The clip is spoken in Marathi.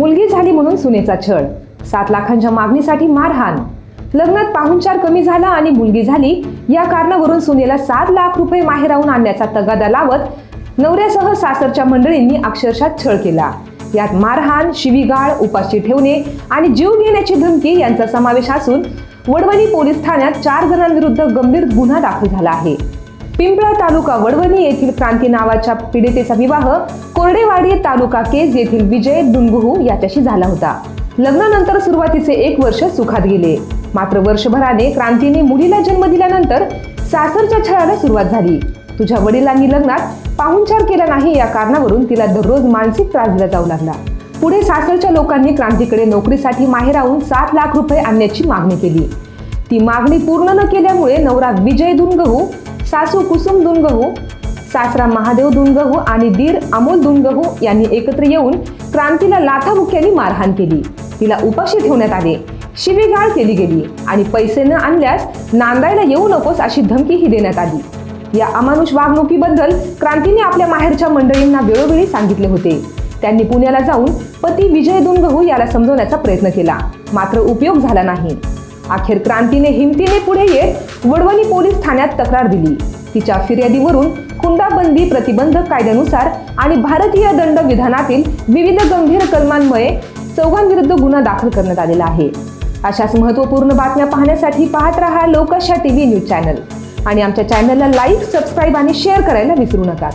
मुलगी झाली म्हणून सुनेचा छळ. सात लाखांच्या मागणीसाठी मारहाण. लग्नात पाहुणचार कमी झाला आणि मुलगी झाली. या कारणावरून सुनेला सात लाख रुपये माहेराहून आणण्याचा तगादा लावत नवऱ्यासह सासरच्या मंडळींनी अक्षरशः छळ केला. यात मारहाण शिवीगाळ उपाशी ठेवणे आणि जीव घेण्याची धमकी यांचा समावेश असून वडवणी पोलीस ठाण्यात चार जणांविरुद्ध गंभीर गुन्हा दाखल झाला आहे. पिंपळा तालुका वडवणी येथील क्रांती नावाच्या पीडितेचा विवाह कोरडेवाडी तालुका केज येथील विजय दुनगुहू याच्याशी झाला होता. लग्नानंतर सुरुवातीचे एक वर्ष सुखात गेले. मात्र वर्षभराने क्रांतीने मुलीला जन्म दिल्यानंतर सासरच्या छळाला सुरुवात झाली. तुझ्या वडिलांनी लग्नात पाहुणचार केला नाही या कारणावरून तिला दररोज मानसिक त्रास दिला जाऊ लागला. पुढे सासरच्या लोकांनी क्रांतीकडे नोकरीसाठी माहेराहून सात लाख रुपये आणण्याची मागणी केली. ती मागणी पूर्ण न केल्यामुळे नवरा विजय दुनगहू सासू कुसुम दुनगहू सासरा महादेव दुनगहू आणि दीर अमोल दुनगहू यांनी एकत्र येऊन क्रांतीला लाथाबुक्यांनी मारहाण केली. तिला उपाशी ठेवण्यात आले. शिवीगाळ केली गेली आणि पैसे न आणल्यास नांदायला येऊ नकोस अशी धमकीही देण्यात आली. या अमानुष वागणुकीबद्दल क्रांतीने आपल्या माहेरच्या मंडळींना वेळोवेळी सांगितले होते. त्यांनी पुण्याला जाऊन पती विजय दुनगहू याला समजवण्याचा प्रयत्न केला. मात्र उपयोग झाला नाही. अखेर क्रांतीने हिमतीने पुढे येत वडवणी पोलीस ठाण्यात तक्रार दिली. तिच्या फिर्यादीवरून हुंडाबंदी प्रतिबंधक कायद्यानुसार आणि भारतीय दंड विधानातील विविध गंभीर कलमांमुळे चौघांविरुद्ध गुन्हा दाखल करण्यात आलेला आहे. अशाच महत्त्वपूर्ण बातम्या पाहण्यासाठी पाहत रहा लोकशा टी व्ही न्यूज चॅनल. आणि आमच्या चॅनलला लाईक सबस्क्राईब आणि शेअर करायला विसरू नका.